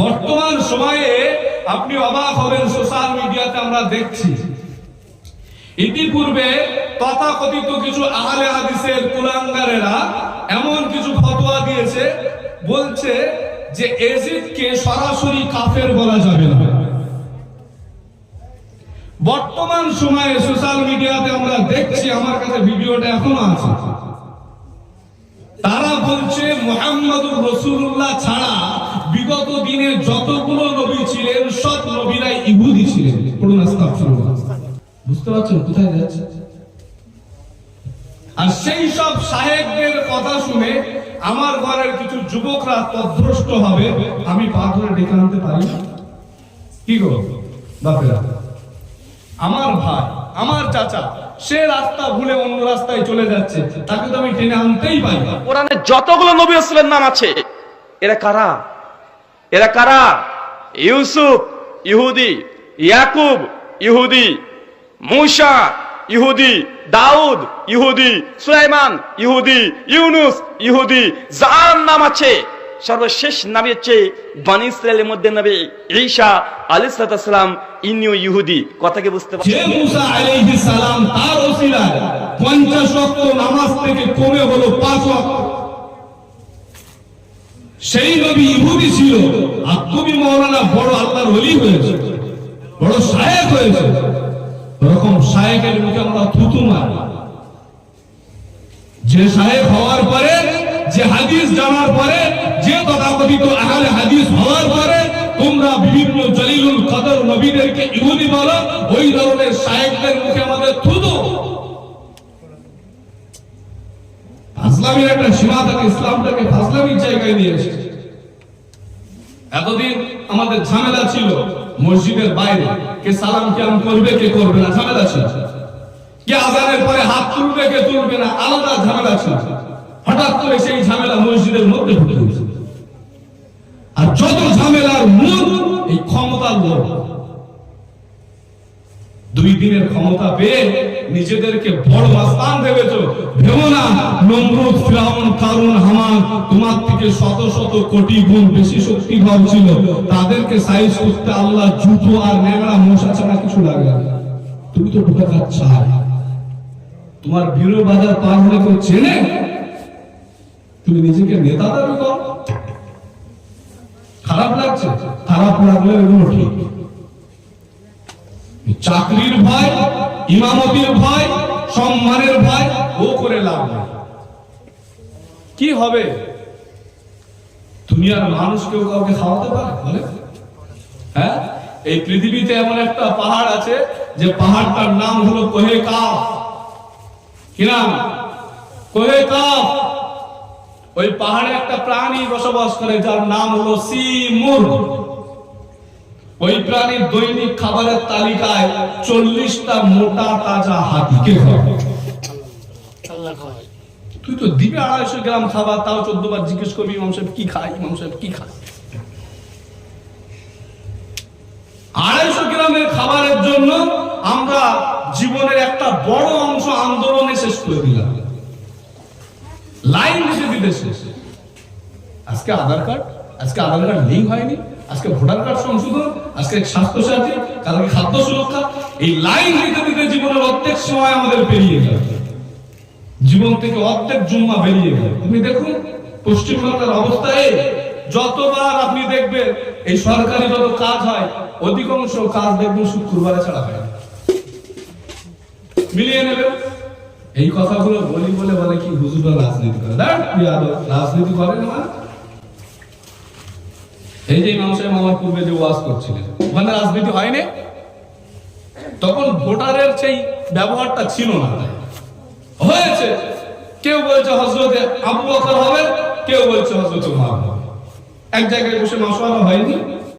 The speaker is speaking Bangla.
বর্তমান সময়ে আপনি অবাক হবেন সোশ্যাল মিডিয়াতে আমরা দেখছি। ইতিপূর্বে তথাকথিত কিছু আহলে হাদিসের কুলাঙ্গারেরা এমন কিছু ফতোয়া দিয়েছে, বলছে যে এজিদকে সরাসরি কাফের বলা যাবে না। বর্তমান সময়ে সোশ্যাল মিডিয়াতে আমরা দেখছি, আমার কাছে ভিডিওটা এখনও আছে। তারা বলছে, মোহাম্মদুর রসুল্লাহ ছাড়া বিগত দিনে যতগুলো নবী ছিলেন, সব নবীরাই ইহুদি ছিলেন। পড়ুন আস্তাগফিরুল্লাহ। বুঝতে পারছেন? কোথায় যাচ্ছে? আর সেই সব সাহেবদের কথা শুনে আমার ঘরের কিছু যুবকরা তদ্রষ্ট হবে, আমি পা ধরে ডেকে আনতে পারি কি গো? বাপেরা, আমার ভাই, আমার চাচা, সে রাস্তা ভুলে অন্য রাস্তায় চলে যাচ্ছে, তাকে তো আমি টেনে আনতেই পারি না। কোরআনে যতগুলো নবী রাসূলের নাম আছে, এরা কারা? এরা কারা? ইউসুফ, ইহুদি, ইয়াকুব, ইহুদি, মুসা, ইহুদি, দাউদ, ইহুদি, সুলাইমান, ইহুদি, ইউনুস, ইহুদি, যার নাম আছে, সর্বশেষ নামী হচ্ছে বানি ইসরায়েলের মধ্যে নবী ঈসা সালাম ইনিও ইহুদি। কথা কি বুঝতে সালাম তার ওসিলায় 50 ওয়াক্ত নামাজ থেকে কমে হলো 5 ওয়াক্ত। সেই নবী ইহুদি ছিল। আর তুমি মাওলানা বড় আল্লাহর ওলি হয়েছে, বড় শায়েক হয়েছে। ওরকম শায়েকের মুখে আমরা থুতু মারি। যে শায়েক হওয়ার পরে, যে হাদিস জানার পরে, যে তথাকথিত আহলে হাদিস হওয়ার পরে, তোমরা বিভিন্ন জলিলুল কদর নবীদেরকে ইহুদি বলো, ওই ধরনের শায়েকদের মুখে আমাদের থুতু। ফাজলামির একটা সীমা থাকে ইসলামটাকে ফাজলামির জায়গায় নিয়ে এসেছে। এতদিন আমাদের ঝামেলা ছিল মসজিদের বাইরে। কে সালাম কেমন করবে, কে করবে না, ঝামেলা ছিল। কে আজানের পরে হাত তুলবে, কে তুলবে না, আলাদা ঝামেলা ছিল। হঠাৎ করে সেই ঝামেলা মসজিদের মধ্যে ঢুকে গেছে আর যত ঝামেলার মূল, এই ক্ষমতার লোভ। দুই দিনের ক্ষমতা পেয়ে নিজেদেরকে বড় মাস্তান ভেবেছো, ভেবো না। নমরুদ ফিরাউন, কারুন হামান তোমার থেকে শত শত কোটি গুণ বেশি শক্তিধর ছিল। তাদেরকে সাইজ করতে আল্লাহ জুতো আর নেংড়া মশা ছাড়া কিছু লাগে তুমি তো ঢুকে খাচ্ছা তোমার বীর বাজার পার হলে কেউ চেনে? তুমি নিজেকে নেতা দাবি করো। খারাপ লাগছে? খারাপ লাগলে এগুলো ঠিক। চাকরির ভয়, ইমামতির ভয়, সম্মানের ভয়, ও করে লাভ নেই। কি হবে? দুনিয়ার মানুষ কেউ কাউকে খাওয়াতে পারে, বলে? হ্যাঁ? এই পৃথিবীতে এমন একটা পাহাড় আছে, যে পাহাড়টার নাম হলো কোহে কাফ কি নাম? কোহে কাফ ওই পাহাড়ে একটা প্রাণী বসবাস করে, যার নাম হলো সিমুর। ওই প্রাণীর দৈনিক খাবারের তালিকায় চল্লিশটা মোটা তাজা হাতিকে খাবে তুই তো দিবে আড়াইশো গ্রাম খাবার, তাও চোদ্দ বার জিজ্ঞেস করবি, ইমাম সাহেব কি খায়, ইমাম সাহেব কি খায়? আড়াইশো গ্রামের খাবারের জন্য আমরা জীবনের একটা বড় অংশ আন্দোলনে শেষ করে দিলাম। লাইন দিতে দিতে শেষ আজকে আধার কার্ড, আজকে আধার কার্ড লিঙ্ক হয়নি, আজকে ভোটার কার্ড সংশোধন, আজকে স্বাস্থ্য সাথী কালকে খাদ্য সুরক্ষা, এই লাইন দিতে দিতে জীবনের অর্ধেক সময় আমাদের পেরিয়ে গেল। জীবন থেকে অর্ধেক জুম্মা বেরিয়ে গেল। আপনি দেখুন পশ্চিমবাংলার অবস্থায় যতবার আপনি দেখবেন, এই সরকারি যত কাজ হয়, অধিকাংশ কাজ দেখবেন শুক্রবারে ছাড়া হয় মিলিয়ে এই কথাগুলো বলি বলে বলে কি হুজুরা রাজনীতি করে? রাজনীতি করে না এই যে সাহেব আমার পূর্বে যে ওয়াজ করছিলেন, ওখানে রাজনীতি হয়নি? তখন ভোটারের সেই ব্যবহারটা ছিল না হয়েছে কেউ বলছে হজরতে আবু বকর হবে, কেউ বলছে হজরত উমর এক জায়গায় বসে মশওয়ারা হয়নি।